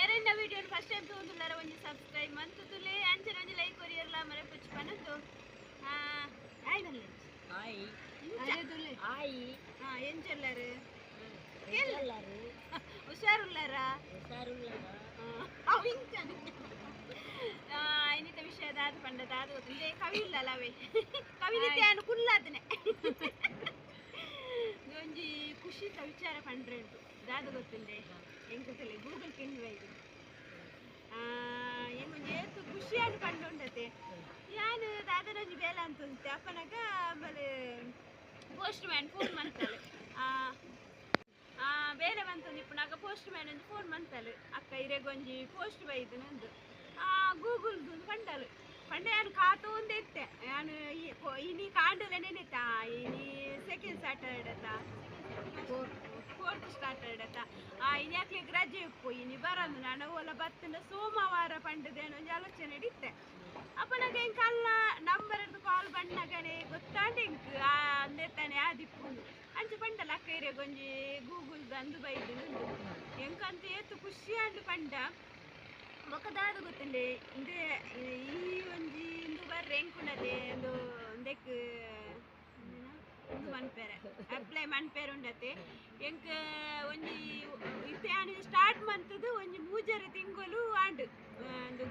ಏರೆಂಡ ವಿಡಿಯೋನ first time ತಗೊಂಡುಲ್ಲಾರ ಒಂಜಿ subscribe ಮಂತುತುಲೆ ಅಂಚನೆ ಒಂಜಿ ಲೈಕ್ ಕೊರಿಯರ್ಲ ಮರೆ ಪುಚ್ಚ ಪನಂತು ಆಯ್ನಲ್ಲ ಹಾಯ್ ಅರೆದುಲೆ ಹಾಯ್ ಹಾ ಎಂಚೆಲ್ಲರು ಎಲ್ಲರೂ ಹುಷಾರುಲ್ಲಾರ ಹುಷಾರುಳ್ಳವ ಅವಿಂಚನೆ ಇನ್ನಿತ ವಿಷಯ ದಾದ ಪಂಡ ದಾದ ಗೊತ್ತಿದೆ ಕವಿ ಇಲ್ಲಲ್ಲ ಅವೇ ಕವಿಲಿತೆ ಅನು ಕುಲ್ಲಾದನೆ ಒಂಜಿ ಖುಷಿತ ವಿಚಾರ ಪಂಡ್ರೆ ಉಂಟು. ದಾದ ಗೊತ್ತಿಂದೆ ಎಂಕತಲೆ ಗೂಗಲ್ ಕಿಂಗ್ ಬೈದು ಎಂಗೊಂಜಿ ಏತು ಖುಷಿ ಅನ್ನು ಪಂಡು ಉಂಡತೆ ಯಾನು ದಾದನೊಂಜಿ ಬೇಲ ಅಂತ ಉಂಟು ಅಪ್ಪನಾಗ ಆಮೇಲೆ ಪೋಸ್ಟ್ ಮ್ಯಾನ್ ಫೋನ್ ಮಾಡ್ತಾಳೆ ಬೇರೆ ಬಂತು ನಾಗ ಪೋಸ್ಟ್ ಮ್ಯಾನ್ ಒಂದು ಫೋನ್ ಮಾಡ್ತಾಳೆ. ಅಕ್ಕ, ಇರೆಗೊಂಜಿ ಪೋಸ್ಟ್ ಬೈದು ನಂದು. ಗೂಗಲ್ದು ಪಂಡಲು ಪಂಡ ನಾನು ಕಾತು ಒಂದಿತ್ತೆ ನಾನು ಇನಿ ಕಾಂಡಲ ನೆನೆತ, ಇನಿ ಸೆಕೆಂಡ್ ಸ್ಟಾರ್ಟರ್ಡ್ ಫೋರ್ತ್ ಸ್ಟಾರ್ಟರ್ಡ್ ಅತ್ತ ಆ, ಇನಿ ಹಾಕ್ಲಿಕ್ಕೆ ರಜೆ ಇಪ್ಪು ಇನಿ ಬರಂದು ನಾನು ಒಲ ಬತ್ತಿನ ಸೋಮವಾರ ಪಂಡದೇನು ಒಂದು ಆಲೋಚನೆ ಇಡಿತ್ತೆ ಅಪ್ಪ ನನಗೆ ಹೆಂಗೆ ಕಲ್ಲ ನಂಬರ್ ಕಾಲ್ ಬಣ್ಣಗನೆ ಗೊತ್ತಾಂಡ ಹೆಂಗ್ ಅಂದೆ ತಾನೆ ಆದಿಪ್ಪು ಅಂಚ ಪಂಡಲ ಅಕ್ಕ ಇರೆ ಗೊಂಜಿ ಗೂಗುಲ್ ಬಂದು ಬೈದು ಹೆಂಗಂತ ಏತು ಖುಷಿ ಅಂಡು ಪಂಡ. ಮೊಕದಾದ ಗೊತ್ತುಂಡು ಇಂದು ಈ ಒಂಜಿ ಇಂದು ಬರ್ರೆ ಎಂಕುಂಡದೆ ಒಂದು ಒಂದೆಕ್ ಇಂದು ಮನ್ಪೇರೆ ಅಪ್ಲೈ ಮನ್ಪೇರೆ ಉಂಡತೆ ಎಂಕ್ ಒಂಜಿ ಇತ್ತೆ ಸ್ಟಾರ್ಟ್ ಮಂತದು ಒಂಜಿ ಮೂಜರೆ ತಿಂಗಳು ಆಂಡ್ ಒಂದು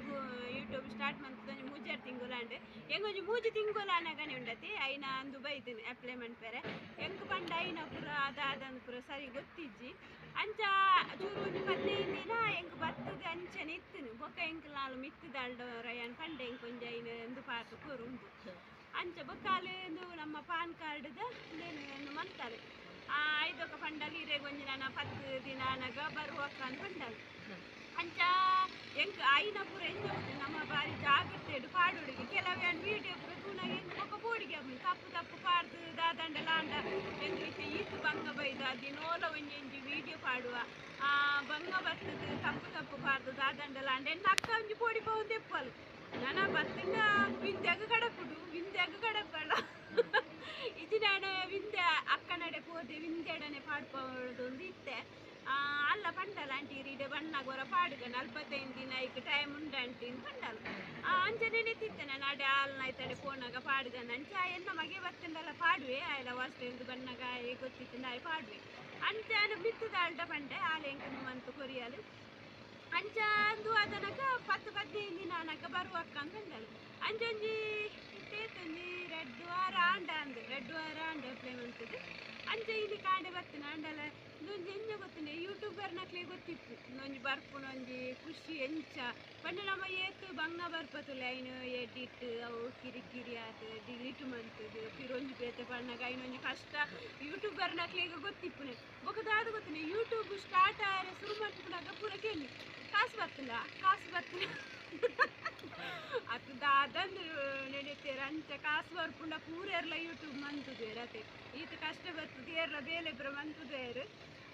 ಯೂಟ್ಯೂಬ್ ಸ್ಟಾರ್ಟ್ ಮಂತದು ಒಂಜಿ ಮೂಜರೆ ತಿಂಗಳು ಆಂಡ್ ಎಂಗ್ ಒಂಜಿ ಮೂಜಿ ತಿಂಗಳು ಅನ್ನಗನೆ ಉಂಡತೆ ಐನ ಅಂದು ಬೈದಿನಿ ಅಪ್ಲೈ ಮನ್ಪೇರೆ ಎಂಕ್ ಪಂಡ ಐನ ಪುರ ಅದಾದಂದು ಪುರ ಸರಿ ಗೊತ್ತಿಜ್ಜಿ. ಅಂಚ ಚೂರು ಒಂಜಿ ಹದಿನೈದು ದಿನ ಎಂಕ್ ಎಂಕ್ ನಾಲು ಮಿತ್ತದಾಳ್ಡ ರಯನ್ ಎಂದು ಪಾಕ ಉಂಟು ಅಂಚ ಬೊಕ್ಕಾಲು ಒಂದು ನಮ್ಮ ಪಾನ್ ಕಾರ್ಡ್ದ ಏನು ಮಂತಾರೆ ಆ ಐದೊಕ್ಕ ಪಂಡಲ್ ಇರೆಗ್ ಗೊಂಜಿ ನನ್ನ ಪತ್ತು ದಿನ ನಗ ಬರುವಕ್ಕ ಅಂತ ಪಂಡಲ್ ಅಂಚ ಎಂಕ್ ಐನ ಪೂರ ಎಂಜ ನಮ್ಮ ಬಾರಿ ಜಾಗ್ರತೆ ಪಾಡುಡಿಗೆ ಕೆಲವೇ ವಿಡಿಯೋ ಪೂರ ತೂನಾಗ ಎಂಕ್ ಬೊಕ್ಕ ಬೋಡಿಗೆ ಅಮ್ಮ ತಪ್ಪು ತಪ್ಪು ಪಾಡ್ದು ದಾದಂಡ ಲಾಂಡ ಇತ್ತೆ ಈತು ಬಂಗ ಬೈದ ದಿನೋಲ ಒಂಜಿ ಒಂಜಿ ವಿಡಿಯೋ ಪಾಡುವ. ಬಂಗ ಬರ್ತದೆ ತಪ್ಪು ತಪ್ಪು ಪಾಡ್ದು ದಾದಂಡ ಲಾಂಡ ಎನ್ನ ಅಕ್ಕ ಒಂಜಿ ಬೋಡಿ ಬಹುದು ತೆಪ್ಪಲು ನಾನ ಬತ್ತಿನ ವಿಂದ್ಯಾಗ ಕಡಕುಡು, ವಿಂದ್ಯಾಗ ಕಡಪಡ ಇದು ನಾನು ವಿಂದ್ಯ ಅಕ್ಕನಡೆ ಹೋದೆ ವಿಂದ್ಯಾಡನೆ ಪಾಡ್ಪೋದು ಒಂದು ಇತ್ತೆ. ಅಲ್ಲ ಪಂಡಲ ಆಂಟಿ ರೀಡೆ ಬಣ್ಣಾಗ ಹೊರ ಪಾಡುಗ ನಲ್ವತ್ತೈದು ದಿನ ಈಗ ಟೈಮ್ ಉಂಡ ಆಂಟಿ ಪಂಡಲ್. ಅಂಚ ನೆನೆತಿತ್ತೆ ನಾನು ಅಡೆ ಹಾಲ್ನ ಆಯ್ತಡೆ ಫೋನಾಗ ಪಾಡುಗ ಅಂಚ ಎನ್ನ ಮಗೆ ಬತ್ತಂಡಲ್ಲ ಪಾಡುವೆ? ಆಯ್ಲ ವಾಸ್ತ ಎಂದು ಬಣ್ಣಗ ಗೊತ್ತಿತ್ತು ನಾಯಿ ಪಾಡುವೆ. ಅಂಚ ಬಿತ್ತದ ಅಲ್ಟ ಪಂಡೆ ಹಾಲು ಎಂಕನು ಮಂತು ಕೊರಿಯಲು. ಅಂಚ ಅಂದು ಅದನಕ ಪತ್ತು ಹದಿನೈದು ದಿನ ಅನಕ ಬರುವಕ್ಕ ಅಂತಂದಳು ಅಂಚೊಂಜಿ ಇತ್ತೇತೊಂಜಿ ರೆಡ್ ವಾರ ಆಂಡ ಅಂದು. ರೆಡ್ ವಾರ ಆಂಡ ಪ್ಲೇ ಮಂತದ್ದು ಅಂಚ ಇಲ್ಲಿ ಕಾಂಡೆ ಬರ್ತೀನಿ ಆಂಡಲ ಇದೊಂದು ಎಂಜ ಗೊತ್ತಿನ ಯೂಟ್ಯೂಬರ್ ನಕ್ಲೆ ಗೊತ್ತಿತ್ತು. ಒಂಜಿ ಬರ್ಪುನೊಂಜಿ ಖುಷಿ ಎಂಚ. ಪಂಡ ನಮ್ಮ ಏತು ಬಂಗ ಬರ್ಪತುಲ ಐನು ಎಡಿಟ್, ಅವು ಕಿರಿಕಿರಿ ಆತು ಡಿಲೀಟ್ ಮಂತದ್ದು ಪಿರೊಂಜಿ ಬೇತೆ ಪಣ್ಣಗ ಐನೊಂಜಿ ಕಷ್ಟ. ಯೂಟ್ಯೂಬರ್ ನಕ್ಲೆಗ ಗೊತ್ತಿಪ್ಪುನೆ. ಬೊಕದಾದ ಗೊತ್ತಿನ ಯೂಟ್ಯೂಬ್ ಸ್ಟಾರ್ಟ್ ಆದರೆ ಶುರು ಮಾಡ್ತಿಪ್ಪನಾಗ ಪೂರ ಕೇಳಿ ಕಾಸು ಬರ್ತಿಲ್ಲ ಕಾಸು ಬರ್ತಿಲ್ಲ. ಅದು ದಾದಂದು ನಡೀತೀರ ಅಂಚ ಕಾಸು ಬರ್ಪುಂಡ ಪೂರೆರ್ಲ ಯೂಟ್ಯೂಬ್ ಮಂತುದೆರ್ ಅತೆ ಈತ ಕಷ್ಟ ಬರ್ತದೆ ಏರ್ಲ ಬೇಲೆ ಮಂತುದೆರ್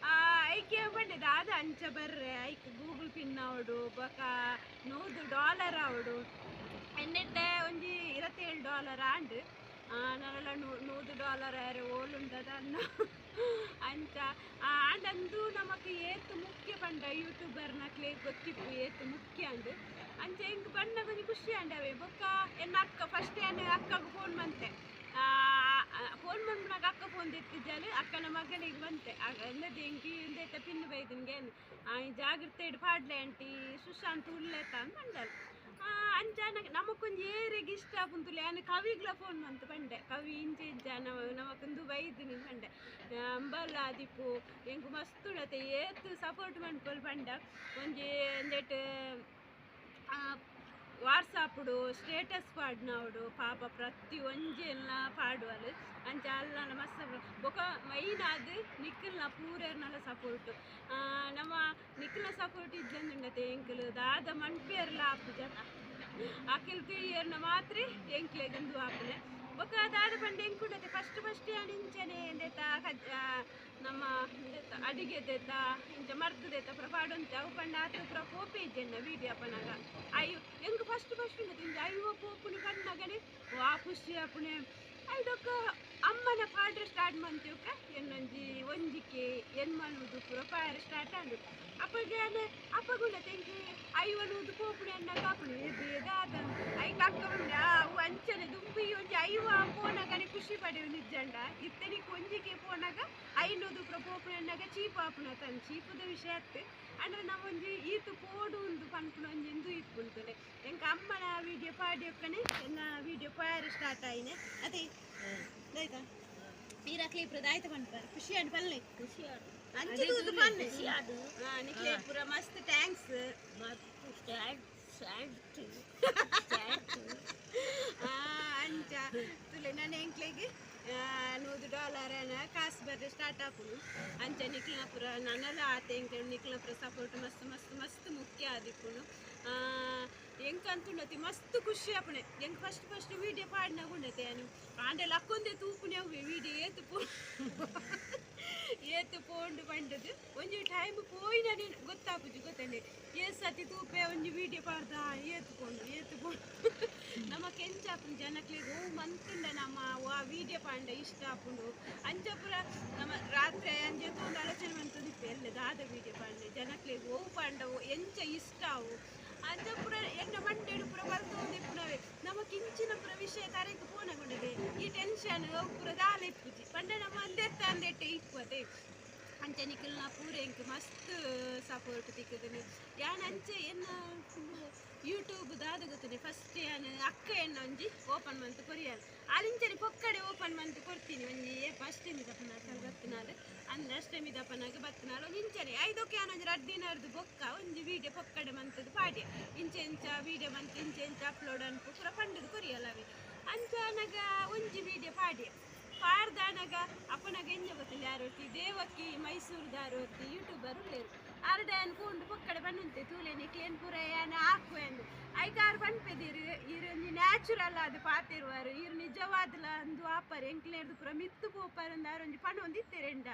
ಆ, ಐಕೆ ಬಂಡೆ ದಾದ ಅಂಚ ಬರ್ರೆ, ಐಕ್ ಗೂಗಲ್ ಪಿನ್ ಅವಡು, ಬೊಕ ನೂದು ಡಾಲರ್ ಅವಡು. ಎನ್ನೆಡ್ಡೆ ಒಂಜಿ ಇರತ್ತೇಳು ಡಾಲರ್ ಆಂಡ್ ನಾನೆಲ್ಲ ನೂ ಡಾಲರ್ ಯಾರು ಓಲುಂಡದ ಅನ್ನ ಅಂಚ ಆಂಡಂದು ನಮಕ್ ಏತು ಮುಖ್ಯ ಪಂಡ ಯೂಟ್ಯೂಬರ್ ನಕ್ಲೆ ಗೊತ್ತಿಪ್ಪು ಏತು ಮುಖ್ಯ ಅಂದ್. ಅಂಚ ಹೆಂಗ್ ಬಣ್ಣ ಖುಷಿ ಅಂಡವೆ ಬೊಕ್ಕ ಎನ್ನ ಅಕ್ಕ ಫಸ್ಟ್ ಏನ್ ಅಕ್ಕಗ ಫೋನ್ ಬಂತೆ. ಫೋನ್ ಬಂದ್ನಾಗ ಅಕ್ಕ ಫೋನ್ ತೆತ್ತಿದ್ದಾಳೆ ಅಕ್ಕನ ಮಗನಿಗೆ ಬಂತೆ. ಅಲ್ಲದೆ ಎಂಕಿ ಇಂದೈತ ಪಿನ್ ಬೈದನ್ಗೆ ಜಾಗ್ರತೆ ಇಡ್, ಪಾಡ್ಲೆ ಆಂಟಿ, ಸುಶಾಂತ್ ಉಲ್ಲೇತ ಅಂತ ಅಂದಳು. ಅಂಜಾನ ನಮಕ್ಕೊಂದು ಏರಿಗೆ ಇಷ್ಟ ಪುಂತುಲೆ ಅನ್ನ ಕವಿಗ್ಲ ಫೋನ್ ಬಂತು ಪಂಡೆ. ಕವಿ ಇಂಚೆ ಇಂಚ ನಮ ನಮಕೊಂದು ಬೈದಿನಿ ಪಂಡೆ. ಅಂಬಲ್ಲ ದಿಪ್ಪು ಎಂಕು ಮಸ್ತ್ ಉಡತೆ ಏತು ಸಪೋರ್ಟ್ ಮಾಡ್ಕೊಲ್ ಪಂಡ. ಒಂಜಿ, ಒಂದೆಟ್ ವಾಟ್ಸಾಪ್ಡು ಸ್ಟೇಟಸ್ ಪಾಡ್ನವಡು ಪಾಪ ಪ್ರತಿ ಒಂಜೆಲ್ಲ ಪಾಡುವಲು ಅಂಚ ಅಲ್ಲ ಮಸ್ತ್ ಬೊಕ ಮೈನ್ ಅದು ನಿಖಿಲ್ನ ಪೂರರ್ನಲ್ಲ ಸಪೋರ್ಟ್ ನಮ್ಮ ನಿಕ್ಲ್ನ ಸಪೋರ್ಟ್ ಇದ್ದಂದುಂಡತೆ ಎಂಕಲು. ದಾದ ಮನ್ಪೆರ್ಲ ಆಪು ಜನ ಆಕೆಲ್ ತೀಯರ್ನ ಮಾತ್ರ ಎಂಕ್ಲೆಗಂದು ಆಪುನೆ ಬೊಕ ದಾದ ಪಂಡ ಎಂಕುಂಡತೆ ಫಸ್ಟ್ ಫಸ್ಟ್ ಅಣಿಂಚನೆ ಎಂದೆತ ಕಜ್ ಆ, ನಮ್ಮ ಎಂದೆತ ಅಡಿಗೆದೆತ ಇಂಚ ಮರ್ದದೆತ ಪುರ ಪಾಡೊಂತೆ ಅವು ಪಂಡ ಆತು ಪುರ ಪೋಪೆ ಇಜ್ಜೆನ್ನ ವೀಡಿಯೋ ಅಪ್ಪನಾಗ ಅಯ್ಯೋ ಎಂಕ್ ಫಸ್ಟ್ ಫಸ್ಟ್ ಇಂದ ಅಯ್ಯೋ ಪೋಪುನಿ ಪನ್ನಗನೆ ವಾ ಖುಷಿ ಆಪುನೆ ಐದೊಕ್ಕ ಅಮ್ಮನ ಪಾಡ್ರೆ ಸ್ಟಾರ್ಟ್ ಮಂತಿವ್ಕ ಎನ್ನೊಂಜಿ ಒಂಜಿಕೆ ಎನ್ ಮಲ್ವುದು ಪೂರ ಫೈರ್ ಸ್ಟಾರ್ಟ್ ಆಂಡು ಅಪ್ಪಗೆ ಅಪ್ಪಗುಂಡ ತೆಂಕಿ ಐವನುದು ಪೋಪುಣೆ ಅನ್ನ ಕಾಪುಣಿ ಬೇದಾದ ಐ ಕಕ್ಕ ಬಂದ ಅವು ಅಂಚನೆ ದುಂಬಿ ಒಂಜಿ ಐವ ಪೋನಾಗನೆ ಖುಷಿ ಪಡೆವು ನಿಜ್ಜಂಡ. ಇತ್ತನಿ ಒಂಜಿಕೆ ಪೋನಾಗ ಐನೂದು ಪ್ರ ಪೋಪುಣೆ ಅನ್ನಾಗ ಚೀಪ್ ಆಪುಣ ತನ್ ಚೀಪದ ವಿಷಯ ಅಂದ್ರೆ ನಾವು ಒಂಜಿ ಈತು ಪೋಡು ಒಂದು ಪನ್ಪುನ ಒಂಜಿ ಇಂದು ಇಪ್ಪುಂತದೆ ಎಂಕ ಅಮ್ಮನ ವಿಡಿಯೋ ಪಾಡಿಯೊಕ್ಕನೆ ಎನ್ನ ವಿಡಿಯೋ ಪಾಯರ್ ಸ್ಟಾರ್ಟ್ ಆಯ್ನೆ. ಅದೇ ಆಯ್ತಾ? ನೀರಾಕ್ಲಿ ಇಪ್ರದ ಆಯ್ತು ಪನ್ಪಾರ? ಖುಷಿ ಆಡು ಪಲ್ಲೆ? ಖುಷಿ ಆಡು. ಅಂಚಿದು ಪನ್ನೆ ಖುಷಿ ಆಡು. ನಿಕ್ಲೆ ಪೂರ ಮಸ್ತ್ ಥ್ಯಾಂಕ್ಸ್ ಮಸ್ತ್ ಸ್ಟ್ಯಾಂಡ್ ಸ್ಟ್ಯಾಂಡ್ ಅಂಚ. ತುಲೆ ನನ್ನ ಎಂಕ್ಲೆಗೆ ನೂರು ಡಾಲರ್ ಕಾಸು ಬರ್ರೆ ಸ್ಟಾರ್ಟ್ ಆಪುನು ಅಂಚ ನಿಕ್ಲಿನ ಪುರ ನನ್ನಲ್ಲ ಆತ ಎಂಕ್ಲೆ ನಿಕ್ಲಿನ ಪುರ ಸಪೋರ್ಟ್ ಮಸ್ತ್ ಮಸ್ತ್ ಮಸ್ತ್ ಮುಖ್ಯ ಆದಿಪ್ಪುನು ಎಂಕ್ ಅಂತುಂಡತಿ ಮಸ್ತ್ ಖುಷಿ ಆಪುಣೆ ಎಂಕ್ ಫಸ್ಟ್ ಫಸ್ಟ್ ವೀಡಿಯೋ ಪಾಡಿನಾಗ ಉಂಡತೆ ಅನು ಆಂಡೆಲ್ಲ ಅಕ್ಕೊಂದೆ ತೂಪುನೆ ಅವು ವೀಡಿಯೋ ಏತು ಪೋ ಏತು ಪೋಂಡು ಬಂಡದು ಒಂಜಿ ಟೈಮ್ ಪೋಯಿನ ನೀನು ಗೊತ್ತಾಪುಜಿ ಗೊತ್ತಂಡೆ ಏತ್ ಸತಿ ತೂಪೆ ಒಂಜಿ ವೀಡಿಯೋ ಪಾಡ್ದ ಏತು ಪೋಂಡು ಏತು ಪೋಂಡು ನಮ್ಮ ಕೆಂಚಾಪುಂಡು ಜನಕ್ಲೆ ಓ ಮಂತಿಂದ ನಮ್ಮ ಆ ವೀಡಿಯೋ ಪಾಂಡ ಇಷ್ಟ ಆಪುಂಡು. ಅಂಜಪುರ ನಮ್ಮ ರಾತ್ರಿ ಅಂಜೆ ತೋಂದು ಆಲೋಚನೆ ಮಂತದಿಪ್ಪೆ ಎಲ್ಲ ದಾದ ವೀಡಿಯೋ ಪಾಂಡೆ. ಜನಕ್ಲೆ ಓ ಪಾಂಡ ಓ ಎಂಚ ಇಷ್ಟ ಅವು ಅಂಚಪುರ ಎನ್ನ ಮಂಡೆಡು ಪುರ ಬರ್ತೋಂದಿಪ್ಪುನವೆ ನಮ್ಮ ಕಿಂಚಿನ ಪುರ ವಿಷಯ ತರಕ್ಕೆ ಪೋನಗೊಂಡಿದೆ ಈ ಟೆನ್ಷನ್ ಪುರ ದಾಲ ಇಪ್ಪುಜಿ ಪಂಡ ನಮ್ಮ ಅಂದೆತ್ತ ಅಂದೆಟ್ಟೆ ಇಪ್ಪತೆ ಅಂಚ ನಿಖಿಲ್ನ ಪೂರ ಎಂಕ್ ಮಸ್ತ್ ಸಪೋರ್ಟ್ ತಿಕ್ಕದನು ಯಾನ್ ಅಂಚೆ ಎನ್ನ ಯೂಟ್ಯೂಬ್ ದಾದ ಗೊತ್ತದೆ ಫಸ್ಟ್ ಯಾನ್ ಅಕ್ಕ ಎನ್ನ ಒಂಜಿ ಓಪನ್ ಮಂತ್ ಕೊರಿಯರ್ ಅಲಿಂಚರಿ ಪೊಕ್ಕಡೆ ಓಪನ್ ಮಂತ್ ಕೊಡ್ತೀನಿ. ಒಂಜಿ ಫಸ್ಟ್ ದಪ್ಪನಾಗ ಬತ್ತಿನಾಲ್ ಅಂದ್ರೆ ಅಷ್ಟಮಿ ದಪ್ಪನಾಗ ಬತ್ತಿನಾಲ್ ಒಂದು ಇಂಚನೆ, ಐದಕ್ಕೆ ಯಾನ್ ಒಂಜಿ ದಿನರ್ದು ಬೊಕ್ಕ, ಒಂಜಿ ವೀಡಿಯೋ ಪೊಕ್ಕಡೆ ಮಂತದ ಪಾಡ್ಯ. ಇಂಚೆ ಇಂಚ ವೀಡಿಯೋ ಮಂತ್, ಇಂಚೆ ಇಂಚ ಅಪ್ಲೋಡ್ ಅನ್ಪು, ಪೂರ ಪಂಡದು ಕೊರಿಯಲ್ಲವೆ ಅಂಚ ನಗ ಒಂಜಿ ವೀಡಿಯೋ ಪಾಡ್ಯ. ಪಾಡ್ದಾನಾಗ ಅಪ್ಪನಾಗ ಎಂಜ ಗೊತ್ತಿಲ್ಲ ಯಾರೊತ್ತಿ ದೇವಕ್ಕಿ ಮೈಸೂರು ದಾರೊತ್ತಿ ಯೂಟ್ಯೂಬರ್ ಲೇರು ಆರ್ಡ ಅನ್ಕೊಂಡು ಪೊಕ್ಕಡೆ ಬನ್ನುಂತೆ ತೂಲೆನಿ ಕ್ಲೇನ್ ಪೂರ ಏನ ಹಾಕು ಎಂದು. ಐಕಾರು ಪನ್ಪೆದಿರು ಇರೊಂದು ನ್ಯಾಚುರಲ್ ಆದ ಪಾತಿರುವರು ಇರು ನಿಜವಾದಲ ಒಂದು ಆಪರ್, ಎಂಕ್ಲೇರ್ದು ಪೂರ ಮಿತ್ತು ಪೋಪರ್ ಒಂದು ಆರೊಂಜಿ ಪಣ ಒಂದು ಇತ್ತೆರೆಂಡ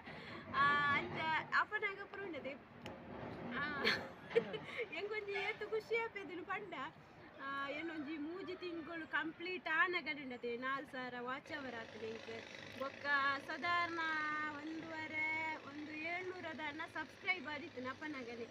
ಅಂಚ ಅಪ್ಪನಾಗ ಪೂರ ಉಂಡದೆ? ಎಂಗೊಂಜಿ ಏತು ಖುಷಿ ಆಪೆದಿನು ಪಂಡ. ಏನೊಂಜಿ ಮೂಜಿ ತಿಂಗಳು ಕಂಪ್ಲೀಟ್ ಆನಗಡಂಡತೆ ನಾಲ್ ಸಾವಿರ ವಾಚ್ ಅವರ್ ಆಗ್ತದೆ ಬೊಕ್ಕ ಸಾಧಾರಣ ಒಂದೂವರೆ, ಒಂದು ಏಳ್ನೂರ ಅನ್ನ ಸಬ್ಸ್ಕ್ರೈಬ್ ಆದಿತ್ತು ನಪ್ಪನಗನೆ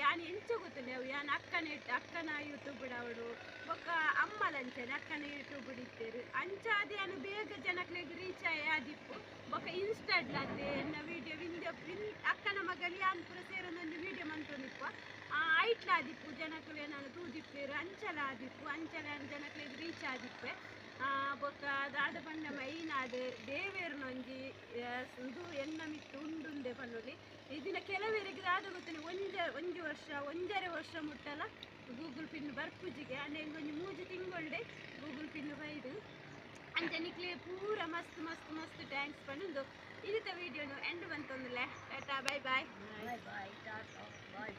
ಯಾನ್ ಎಂಚ ಗೊತ್ತಿಲ್ಲ ಅವು ಯಾನ್ ಅಕ್ಕನ ಅಕ್ಕನ ಯೂಟ್ಯೂಬ್ ಅವಳು. ಬೊಕ್ಕ ಅಮ್ಮಲಂಚನೆ ಅಕ್ಕನ ಯೂಟ್ಯೂಬ್ ಇತ್ತೇರು ಅಂಚಾದಿ ಯಾನು ಬೇಗ ಜನಕ್ಲೆಗ್ ರೀಚ್ ಆದಿಪ್ಪು ಬೊಕ್ಕ ಇನ್ಸ್ಟಾಡ್ಲಾತೆ ಎನ್ನ ವಿಡಿಯೋ ವಿಂಡಿಯೋ ಅಕ್ಕನ ಮಗಲಿ ಯಾನ್ ಪುರ ಸೇರೊಂದೊಂದು ವಿಡಿಯೋ ಆದಿಪ್ಪು, ಜನಕ್ಲೆ ನಾನು ತೂದಿಪ್ಪೇರು ಅಂಚಲ ಆದಿಪ್ಪು. ಅಂಚಲ ಜನಕ್ಲೆಗ್ ರೀಚ್ ಆದಿಪ್ಪೆ. ಬೊಕ್ಕ ದಾದ ಪಂಡ ಮೈನ್ ಆದ್ ದೇವೇರ್ನೊಂಜಿ ಇದು ಎನ್ನ ಮಿತ್ತು ಉಂಡುಂದೆ ಪನ್ನುಲಿ. ಇದನ್ನ ಕೆಲವರಿಗೆ ದಾದ ಗೊತ್ತಿನ, ಒಂಜ, ಒಂಜಿ ವರ್ಷ, ಒಂಜರೆ ವರ್ಷ ಮುಟ್ಟಲ ಗೂಗಲ್ ಪಿನ್ ಬರ್ಪುಜಿಗೆ. ಅಂದರೆ ಒಂಜಿ ಮೂಜಿ ತಿಂಗೊಳ್ಡೆ ಗೂಗಲ್ ಪಿನ್ ಬೈದು. ಅಂಚ ನಿಕ್ಲೆ ಪೂರ ಮಸ್ತ್ ಮಸ್ತ್ ಮಸ್ತ್ ಟ್ಯಾಂಕ್ಸ್ ಪನ್ನೊಂದು. ಇದಿತ ವಿಡಿಯೋನು end ಬಂತೊಂದುಲೆ. Tata bye bye bye bye tata bye bye